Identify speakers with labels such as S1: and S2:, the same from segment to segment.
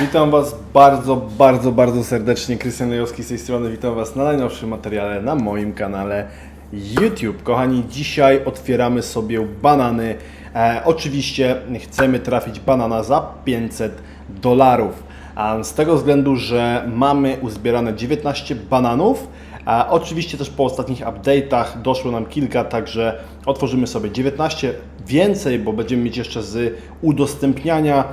S1: Witam Was bardzo, bardzo, bardzo serdecznie. Krystian Lejowski z tej strony. Witam Was na najnowszym materiale na moim kanale YouTube. Kochani, dzisiaj otwieramy sobie banany. E, oczywiście chcemy trafić banana za 500 dolarów. Z tego względu, że mamy uzbierane 19 bananów. A oczywiście też po ostatnich update'ach doszło nam kilka, także otworzymy sobie 19 więcej, bo będziemy mieć jeszcze z udostępniania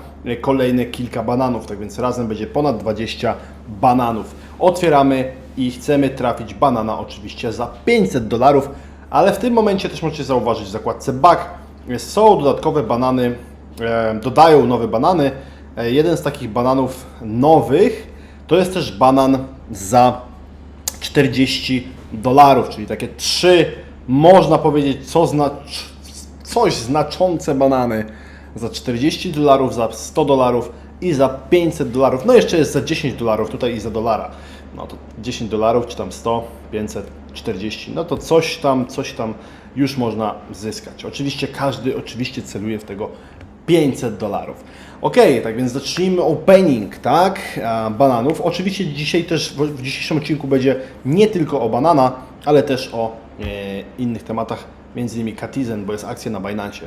S1: kolejne kilka bananów, tak więc razem będzie ponad 20 bananów. Otwieramy i chcemy trafić banana oczywiście za 500 dolarów, ale w tym momencie też możecie zauważyć w zakładce bug są dodatkowe banany, e, dodają nowe banany. E, jeden z takich bananów nowych to jest też banan za 40 dolarów, czyli takie trzy, można powiedzieć, co zna, coś znaczące banany za 40 dolarów, za 100 dolarów i za 500 dolarów. No jeszcze jest za 10 dolarów tutaj i za dolara. No to 10 dolarów, czy tam 100, 500, 40. No to coś tam, coś tam już można zyskać. Oczywiście każdy oczywiście celuje w tego 500 dolarów. Ok, tak więc zacznijmy opening, tak, a, bananów. Oczywiście dzisiaj też, w, dzisiejszym odcinku będzie nie tylko o banana, ale też o e, innych tematach, między innymi Katizen, bo jest akcja na Binance.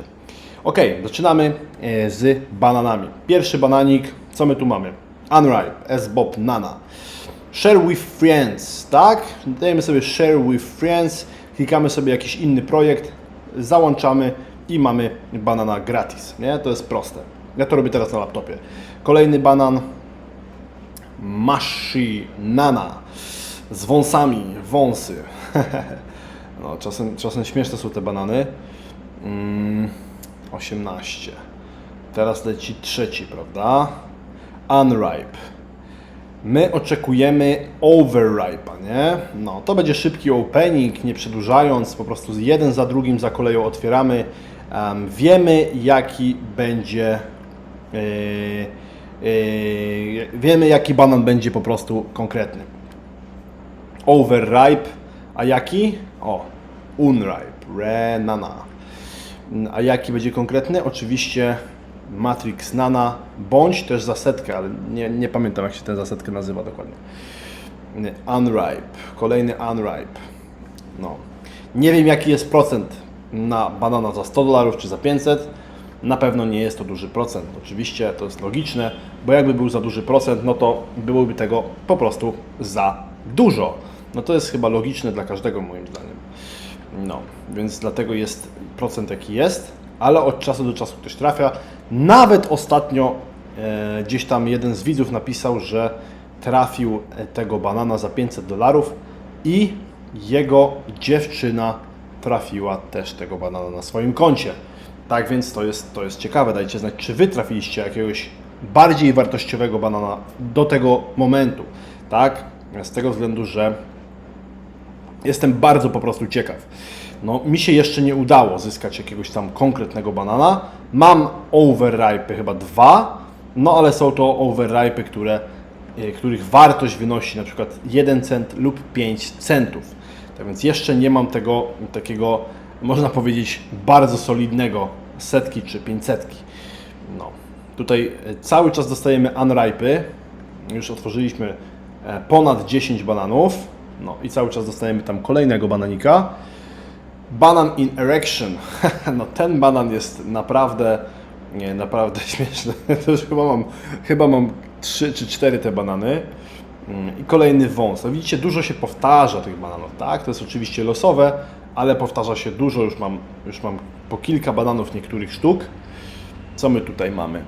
S1: Ok, zaczynamy e, z bananami. Pierwszy bananik, co my tu mamy? Unripe, S-Bob Nana. Share with friends, tak? Dajemy sobie share with friends, klikamy sobie jakiś inny projekt, załączamy i mamy banana gratis, nie? To jest proste. Ja to robię teraz na laptopie. Kolejny banan Mashi Nana z wąsami, wąsy. no, czasem, czasem śmieszne są te banany. Mm, 18. Teraz leci trzeci, prawda? Unripe. My oczekujemy overripe'a, nie? No, to będzie szybki opening, nie przedłużając, po prostu jeden za drugim za koleją otwieramy. Em, wiemy, jaki będzie. Yy, yy, wiemy, jaki banan będzie po prostu konkretny. Overripe, a jaki? O, unripe, renana. A jaki będzie konkretny? Oczywiście Matrix Nana, bądź też zasetkę, ale nie, nie pamiętam jak się ten zasetkę nazywa dokładnie. Nie, Unripe, kolejny Unripe. No. Nie wiem jaki jest procent na banana za 100 dolarów czy za 500. Na pewno nie jest to duży procent. Oczywiście to jest logiczne, bo jakby był za duży procent, no to byłoby tego po prostu za dużo. No to jest chyba logiczne dla każdego moim zdaniem. No, więc dlatego jest procent jaki jest, ale od czasu do czasu ktoś trafia. Nawet ostatnio e, gdzieś tam jeden z widzów napisał, że trafił tego banana za 500 dolarów i jego dziewczyna trafiła też tego banana na swoim koncie. Tak więc to jest, to jest ciekawe. Dajcie znać, czy Wy trafiliście jakiegoś bardziej wartościowego banana do tego momentu. Tak? Z tego względu, że Jestem bardzo po prostu ciekaw. No, mi się jeszcze nie udało zyskać jakiegoś tam konkretnego banana. Mam overripe chyba dwa, no ale są to overripe, które, e, których wartość wynosi na przykład 1 cent lub 5 centów. Tak więc jeszcze nie mam tego takiego, można powiedzieć, bardzo solidnego setki czy 500. No. Tutaj e, cały czas dostajemy unripe. Już otworzyliśmy e, ponad 10 bananów. No i cały czas dostajemy tam kolejnego bananika. Banan in erection. No ten banan jest naprawdę, nie, naprawdę śmieszny. To już chyba mam, chyba mam 3 czy 4 te banany. Mm, I kolejny wąs. No widzicie, dużo się powtarza tych bananów, tak? To jest oczywiście losowe, ale powtarza się dużo. Już mam, już mam po kilka bananów niektórych sztuk. Co my tutaj mamy?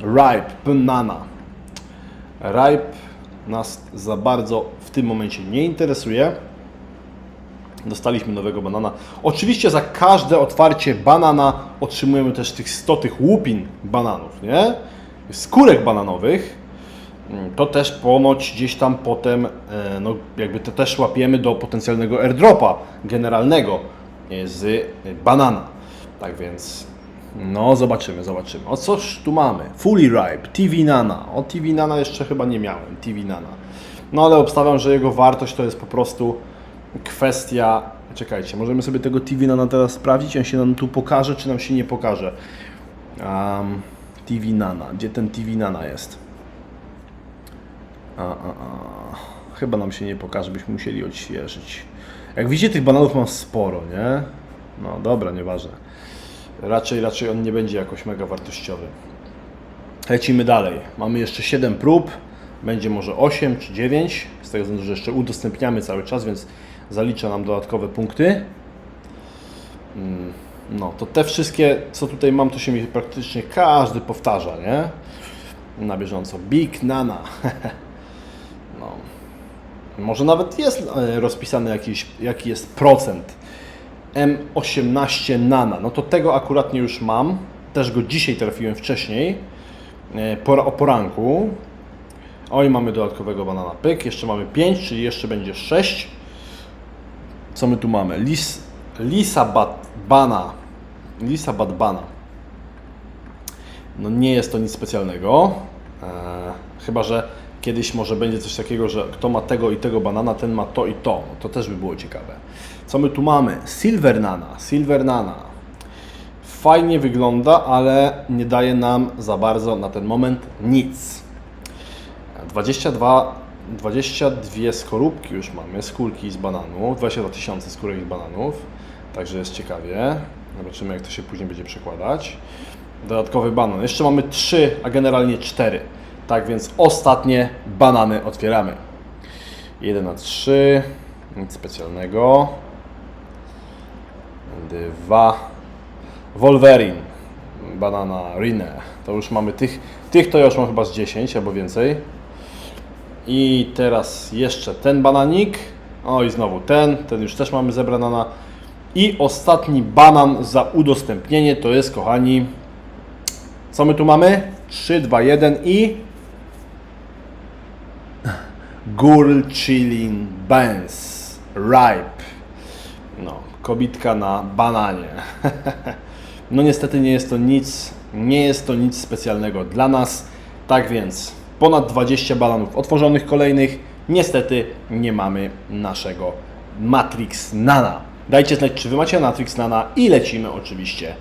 S1: Ripe, banana. Ripe nas za bardzo w tym momencie nie interesuje. Dostaliśmy nowego banana. Oczywiście za każde otwarcie banana otrzymujemy też tych 100 tych łupin bananów, nie? Skórek bananowych. Mm, To też ponoć gdzieś tam potem, e, no jakby to też łapiemy do potencjalnego airdropa generalnego e, z banana. Tak więc no, zobaczymy, zobaczymy. O coż tu mamy? Fully Ripe, TV Nana. O TV Nana jeszcze chyba nie miałem, TV Nana. No ale obstawiam, że jego wartość to jest po prostu kwestia... Czekajcie, możemy sobie tego TV Nana teraz sprawdzić, on się nam tu pokaże, czy nam się nie pokaże. Um, TV Nana, gdzie ten TV Nana jest? A, a, a. Chyba nam się nie pokaże, byśmy musieli odświeżyć. Jak widzicie, tych bananów mam sporo, nie? No dobra, nieważne. Raczej, raczej on nie będzie jakoś mega wartościowy. Lecimy dalej. Mamy jeszcze 7 prób. Będzie może 8 czy 9. Z tego względu, że jeszcze udostępniamy cały czas, więc zalicza nam dodatkowe punkty. Mm, No, to te wszystkie, co tutaj mam, to się mi praktycznie każdy powtarza, nie? Na bieżąco. Big Nana. No. Może nawet jest e, rozpisany jakiś, jaki jest procent. M18 Nana. No to tego akurat nie już mam. Też go dzisiaj trafiłem wcześniej. E, Pora, o poranku. Oj, mamy dodatkowego banana pyk. Jeszcze mamy 5, czyli jeszcze będzie 6. Co my tu mamy? Lis, Lisa Badbana. Lisa Badbana. No nie jest to nic specjalnego. E, chyba, że kiedyś może będzie coś takiego, że kto ma tego i tego banana, ten ma to i to. To też by było ciekawe. Co my tu mamy? Silver Nana. Silver Nana. Fajnie wygląda, ale nie daje nam za bardzo na ten moment nic. 22, 22 skorupki już mamy, skórki z bananów, 22 tysiące skórek z bananów, także jest ciekawie. Zobaczymy jak to się później będzie przekładać. Dodatkowy banan. Jeszcze mamy 3, a generalnie 4. Tak więc ostatnie banany otwieramy. 1 na 3, nic specjalnego. Dwa. Wolverine, banana Rine. To już mamy tych, tych to już mam chyba z 10 albo więcej. I teraz jeszcze ten bananik. O i znowu ten, ten już też mamy zebranana. I ostatni banan za udostępnienie to jest, kochani, co my tu mamy? 3, 2, 1 i Gurl Chilling Benz Ripe. No, kobitka na bananie. No niestety nie jest to nic, nie jest to nic specjalnego dla nas. Tak więc ponad 20 balonów otworzonych kolejnych. Niestety nie mamy naszego Matrix Nana. Dajcie znać, czy wy macie Matrix Nana i lecimy oczywiście